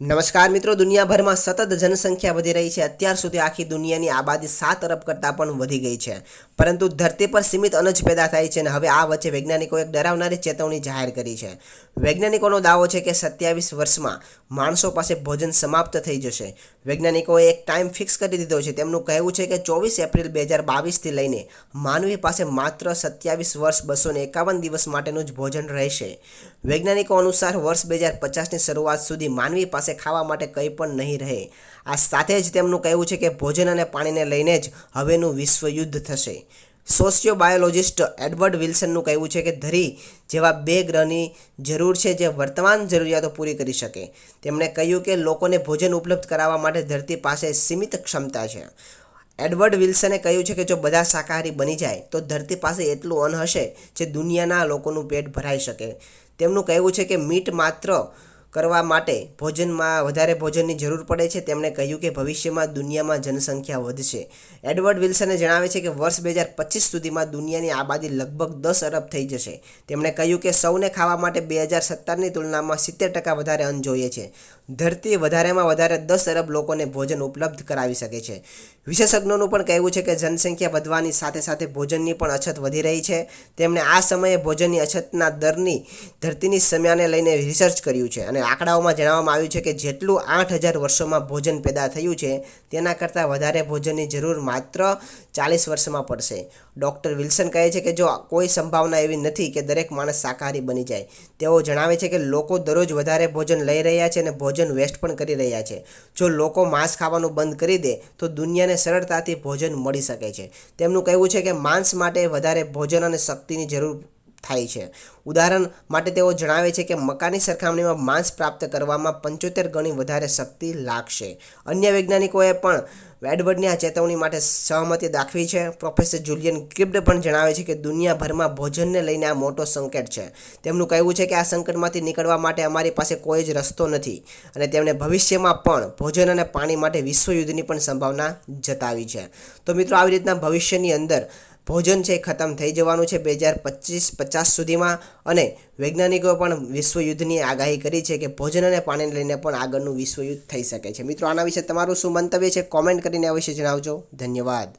નમસ્કાર મિત્રો, દુનિયાભરમાં સતત જનસંખ્યા વધી રહી છે. અત્યાર સુધી આખી દુનિયાની આબાદી સાત અરબ કરતાં પણ વધી ગઈ છે. પરંતુ ધરતી પર સીમિત અનજ પેદા થાય છે અને હવે આ વચ્ચે વૈજ્ઞાનિકોએ એક ડરાવનારી ચેતવણી જાહેર કરી છે. વૈજ્ઞાનિકોનો દાવો છે કે સત્યાવીસ વર્ષમાં માણસો પાસે ભોજન સમાપ્ત થઈ જશે. વૈજ્ઞાનિકોએ એક ટાઈમ ફિક્સ કરી દીધો છે. તેમનું કહેવું છે કે ચોવીસ એપ્રિલ બે હજાર બાવીસથી લઈને માનવી પાસે માત્ર સત્યાવીસ વર્ષ બસો એકાવન દિવસ માટેનું જ ભોજન રહેશે. વૈજ્ઞાનિકો અનુસાર વર્ષ બે હજાર પચાસની શરૂઆત સુધી માનવી પાસે ખાવા માટે કંઈ પણ નહીં રહે. આ સાથે જ તેમનું કહેવું છે કે ભોજન અને પાણીને લઈને જ હવેનું વિશ્વયુદ્ધ થશે. સોશિયો બાયોલોજિસ્ટ એડવર્ડ વિલ્સનનું કહેવું છે કે ધરી જેવા બે ગ્રહની જરૂર છે જે વર્તમાન જરૂરિયાતો પૂરી કરી શકે. તેમણે કહ્યું કે લોકોને ભોજન ઉપલબ્ધ કરાવવા માટે ધરતી પાસે સીમિત ક્ષમતા છે. એડવર્ડ વિલ્સને કહ્યું છે કે જો બધા શાકાહારી બની જાય, તો ધરતી પાસે એટલું અન્ન હશે જે દુનિયાના લોકોનું પેટ ભરાઈ શકે. તેમનું કહેવું છે કે મીટ માત્ર કરવા માટે ભોજનમાં વધારે ભોજનની જરૂર પડે છે. તેમણે કહ્યું કે ભવિષ્યમાં દુનિયામાં જનસંખ્યા વધશે. એડવર્ડ વિલ્સને જણાવે છે કે વર્ષ બે હજાર પચીસ સુધીમાં દુનિયાની આબાદી લગભગ દસ અરબ થઈ જશે. તેમણે કહ્યું કે સૌને ખાવા માટે બે હજાર સત્તરની તુલનામાં સિત્તેર ટકા વધારે અન્ન જોઈએ છે. ધરતી વધારેમાં વધારે દસ અરબ લોકોને ભોજન ઉપલબ્ધ કરાવી શકે છે. વિશેષજ્ઞોનું પણ કહેવું છે કે જનસંખ્યા વધવાની સાથે સાથે ભોજનની પણ અછત વધી રહી છે. તેમણે આ સમયે ભોજનની અછતના દરની ધરતીની સમયાને લઈને રિસર્ચ કર્યું છે અને આંકડાઓમાં જણાવવામાં આવ્યું છે કે જેટલું આઠ હજાર વર્ષોમાં ભોજન પેદા થયું છે, તેના કરતાં વધારે ભોજનની જરૂર માત્ર ચાલીસ વર્ષમાં પડશે. ડૉક્ટર વિલ્સન કહે છે કે જો કોઈ સંભાવના એવી નથી કે દરેક માણસ શાકાહારી બની જાય, તેઓ જણાવે છે કે લોકો દરરોજ વધારે ભોજન લઈ રહ્યા છે અને ભોજન વેસ્ટ પણ કરી રહ્યા છે. જો લોકો માંસ ખાવાનું બંધ કરી દે, તો દુનિયાને સરળતાથી ભોજન મળી શકે છે. તેમનું કહેવું છે કે માંસ માટે વધારે ભોજન અને શક્તિની જરૂર થાય છે. ઉદાહરણ માટે તેઓ જણાવે છે કે મકાની સરખામણીમાં માંસ પ્રાપ્ત કરવામાં પંચોતેર ગણી વધારે શક્તિ લાગશે. અન્ય વૈજ્ઞાનિકોએ પણ એડવર્ડની આ ચેતવણી માટે સહમતિ દાખવી છે. પ્રોફેસર જુલિયન ક્રિપ્ડ પણ જણાવે છે કે દુનિયાભરમાં ભોજનને લઈને આ મોટો સંકટ છે. તેમનું કહેવું છે કે આ સંકટમાંથી નીકળવા માટે અમારી પાસે કોઈ જ રસ્તો નથી અને તેમણે ભવિષ્યમાં પણ ભોજન અને પાણી માટે વિશ્વયુદ્ધની પણ સંભાવના જતાવી છે. તો મિત્રો, આવી રીતના ભવિષ્યની અંદર ભોજન છે ખતમ થઈ જવાનું છે બે હજાર પચીસ, પચાસ સુધીમાં. અને વૈજ્ઞાનિકોએ પણ વિશ્વયુદ્ધની આગાહી કરી છે કે ભોજન અને પાણીને લઈને પણ આગળનું વિશ્વયુદ્ધ થઈ શકે છે. મિત્રો, આના વિશે તમારું શું મંતવ્ય છે? કોમેન્ટ કરીને અવશ્ય જણાવજો. ધન્યવાદ.